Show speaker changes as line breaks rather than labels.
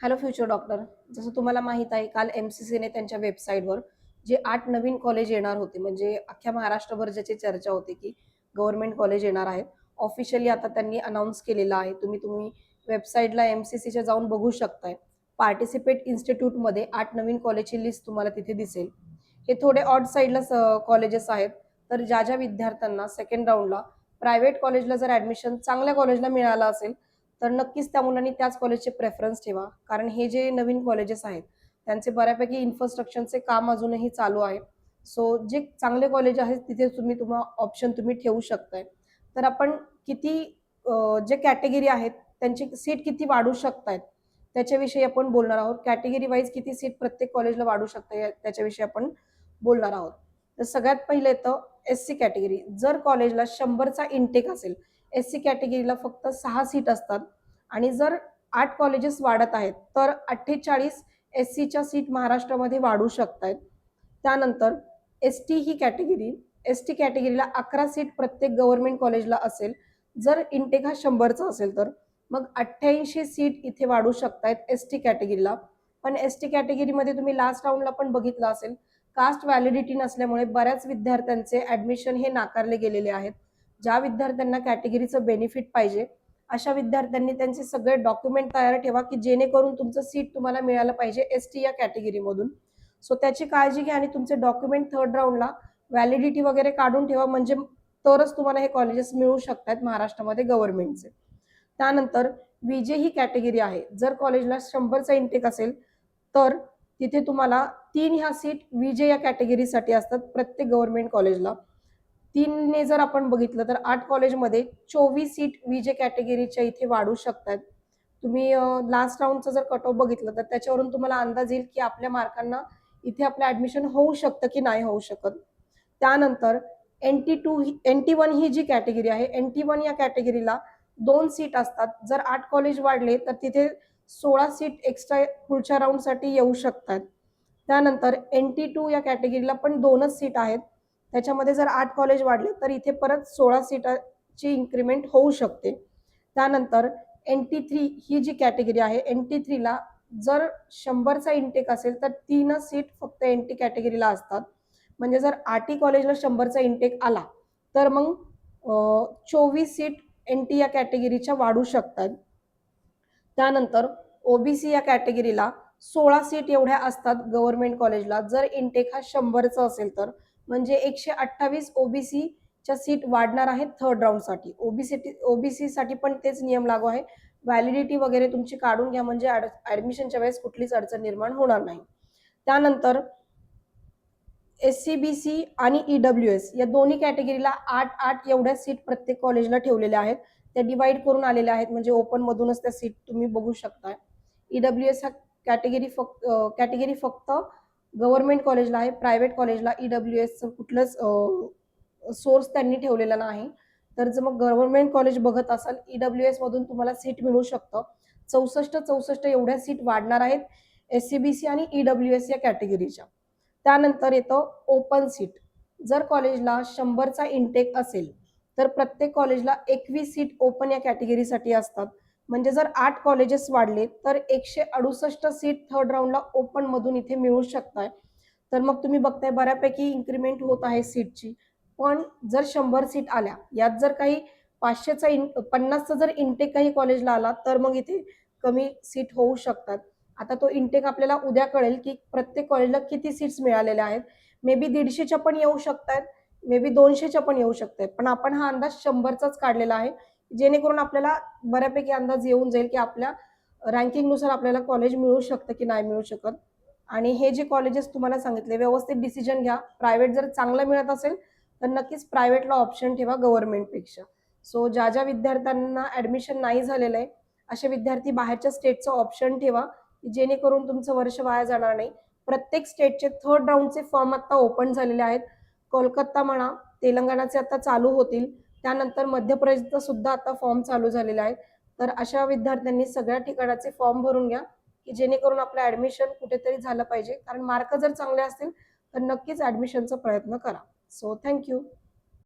Hello future doctor जसं तुम्हाला माहीत आहे काल एम सी सीने त्यांच्या वेबसाईटवर जे आठ नवीन कॉलेज येणार होते म्हणजे अख्ख्या महाराष्ट्रभर ज्याची चर्चा होती की गव्हर्नमेंट कॉलेज येणार आहेत. ऑफिशियली आता त्यांनी अनाऊन्स केलेलं आहे तुम्ही तुम्ही वेबसाईटला एम सी सीच्या जाऊन बघू शकताय. पार्टिसिपेट इन्स्टिट्यूटमध्ये आठ नवीन कॉलेजची लिस्ट तुम्हाला तिथे दिसेल. हे थोडे ऑड साईडला कॉलेजेस आहेत. तर ज्या ज्या विद्यार्थ्यांना सेकंड राऊंडला प्रायव्हेट कॉलेजला जर ॲडमिशन चांगल्या कॉलेजला मिळालं असेल तर नक्कीच त्या मुलांनी त्याच कॉलेजचे प्रेफरन्स ठेवा. कारण हे जे नवीन कॉलेजेस आहेत त्यांचे बऱ्यापैकी इन्फ्रास्ट्रक्चरचे काम अजूनही चालू आहे. सो जे चांगले कॉलेज आहेत तिथे तुम्ही तुम्हा ऑप्शन तुम्ही ठेवू शकताय. तर आपण किती जे कॅटेगरी आहेत त्यांची सीट किती वाढू शकतायत त्याच्याविषयी आपण बोलणार आहोत. कॅटेगरी वाईज किती सीट प्रत्येक कॉलेजला वाढू शकते त्याच्याविषयी आपण बोलणार आहोत. तर सगळ्यात पहिले तर एस सी कॅटेगरी जर कॉलेजला शंभरचा इनटेक असेल एस सी कॅटेगरीला फक्त सहा सीट असतात. आणि जर आठ कॉलेजेस वाढत आहेत तर अठ्ठेचाळीस एस सीच्या सीट महाराष्ट्रामध्ये वाढू शकत आहेत त्यानंतर एस टी ही कॅटेगरी एस टी कॅटेगरीला अकरा सीट प्रत्येक गव्हर्नमेंट कॉलेजला असेल. जर इनटेक हा शंभरचा असेल तर मग अठ्ठ्याऐंशी सीट इथे वाढू शकतायत एस टी कॅटेगरीला. पण एस टी कॅटेगरीमध्ये तुम्ही लास्ट राऊंडला पण बघितलं असेल कास्ट व्हॅलिडिटी नसल्यामुळे बऱ्याच विद्यार्थ्यांचे ऍडमिशन हे नाकारले गेलेले आहेत. ज्या विद्यार्थ्यांना कॅटेगरीचं बेनिफिट पाहिजे अशा विद्यार्थ्यांनी त्यांचे सगळे डॉक्युमेंट तयार ठेवा की जेणेकरून तुमचं सीट तुम्हाला मिळालं पाहिजे एस टी या कॅटेगरीमधून. सो त्याची काळजी घ्या आणि तुमचे डॉक्युमेंट थर्ड राऊंडला व्हॅलिडिटी वगैरे काढून ठेवा म्हणजे तरच तुम्हाला हे कॉलेजेस मिळू शकतात महाराष्ट्रामध्ये गव्हर्नमेंटचे. त्यानंतर विजे ही कॅटेगरी आहे. जर कॉलेजला शंभरचा इंटेक असेल तर तिथे तुम्हाला तीन ह्या सीट विजे या कॅटेगरीसाठी असतात प्रत्येक गव्हर्नमेंट कॉलेजला. तीनने जर आपण बघितलं तर आठ कॉलेजमध्ये चोवीस सीट विजे कॅटेगरीच्या इथे वाढू शकतात. तुम्ही लास्ट राऊंडचं जर कट ऑफ बघितलं तर त्याच्यावरून तुम्हाला अंदाज येईल की आपल्या मार्कांना इथे आपलं ऍडमिशन होऊ शकतं की नाही होऊ शकत. त्यानंतर N T two N T one ही जी कॅटेगरी आहे एन टी वन या कॅटेगरीला दोन सीट असतात. जर आठ कॉलेज वाढले तर तिथे सोळा सीट एक्स्ट्रा पुढच्या राऊंडसाठी येऊ शकतात. त्यानंतर एन टी टू या कॅटेगरीला पण दोनच सीट आहेत. त्याच्यामध्ये जर आठ कॉलेज वाढले तर इथे परत सोळा सीटाची इन्क्रीमेंट होऊ शकते. त्यानंतर एन टी थ्री ही जी कॅटेगरी आहे एन टी थ्रीला जर शंभरचा इंटेक असेल तर तीनच सीट फक्त एन टी कॅटेगरीला असतात. म्हणजे जर आटी कॉलेजला शंभरचा इंटेक आला तर मग चोवीस सीट एन टी या कॅटेगरीच्या वाढू शकतात. त्यानंतर ओबीसी या कॅटेगरीला सोळा सीट एवढ्या असतात गव्हर्नमेंट कॉलेजला जर इंटेक हा शंभरचा असेल तर म्हणजे एकशे अठ्ठावीस ओबीसी च्या सीट वाढणार आहेत थर्ड राऊंडसाठी ओबीसी ओबीसी साठी पण तेच नियम लागू आहे. व्हॅलिडिटी वगैरे तुमची काढून घ्या म्हणजे ऍडमिशनच्या वेळेस कुठलीच अडचण निर्माण होणार नाही. त्यानंतर एस सी बी सी आणि ईडब्ल्यू एस या दोन्ही कॅटेगरीला आठ आठ एवढ्या सीट प्रत्येक कॉलेजला ठेवलेल्या आहेत. त्या डिवाइड करून आलेल्या आहेत. म्हणजे ओपन मधूनच त्या सीट तुम्ही बघू शकताय. ईडब्ल्यू एस हा कॅटेगरी फक्त कॅटेगरी फक्त गव्हर्नमेंट कॉलेजला आहे प्रायव्हेट कॉलेजला ई डब्ल्यू एसचं कुठलंच सोर्स त्यांनी ठेवलेला नाही. तर जर मग गव्हर्नमेंट कॉलेज बघत असाल ई एस मधून तुम्हाला सीट मिळू शकतं. चौसष्ट चौसष्ट एवढ्या सीट वाढणार आहेत एस सी बी सी आणि ई डब्ल्यू एस या कॅटेगरीच्या. त्यानंतर येतं ओपन सीट. जर कॉलेजला शंभरचा इंटेक असेल तर प्रत्येक कॉलेजला एकवीस सीट ओपन या कॅटेगरीसाठी असतात. म्हणजे जर आठ कॉलेजेस वाढले तर एकशे अडुसष्ट सीट थर्ड राऊंडला ओपन मधून इथे मिळू शकताय. तर मग तुम्ही बघताय बऱ्यापैकी इन्क्रीमेंट होत आहे सीटची पण जर शंभर सीट आल्या यात जर काही पाचशेचा इन पन्नासचा जर इनटेक काही कॉलेजला आला तर मग इथे कमी सीट होऊ शकतात. आता तो इंटेक आपल्याला उद्या कळेल की प्रत्येक कॉलेजला किती सीट्स मिळालेल्या आहेत. मे बी दीडशेच्या पण येऊ शकतात मे बी दोनशेच्या पण येऊ शकतात पण आपण हा अंदाज शंभरचाच काढलेला आहे. जेणेकरून आपल्याला बऱ्यापैकी अंदाज येऊन जाईल की आपल्या रँकिंगनुसार आपल्याला कॉलेज मिळू शकतं की नाही मिळू शकत. आणि हे जे कॉलेजेस तुम्हाला सांगितले व्यवस्थित डिसिजन घ्या. प्रायव्हेट जर चांगलं मिळत असेल तर नक्कीच प्रायव्हेटला ऑप्शन ठेवा गव्हर्नमेंटपेक्षा सो ज्या ज्या विद्यार्थ्यांना ऍडमिशन नाही झालेलं आहे असे विद्यार्थी बाहेरच्या स्टेटचं ऑप्शन ठेवा जेणेकरून तुमचं वर्ष वाया जाणार नाही. प्रत्येक स्टेटचे थर्ड राऊंडचे फॉर्म आता ओपन झालेले आहेत. कोलकाता म्हणा तेलंगणाचे आता चालू होतील. त्यानंतर मध्य प्रदेशचा सुद्धा आता फॉर्म चालू झालेला आहे. तर अशा विद्यार्थ्यांनी सगळ्या ठिकाणाचे फॉर्म भरून घ्या की जेणेकरून आपलं ऍडमिशन कुठेतरी झालं पाहिजे. कारण मार्क जर चांगले असतील तर नक्कीच ऍडमिशनचा प्रयत्न करा. So thank you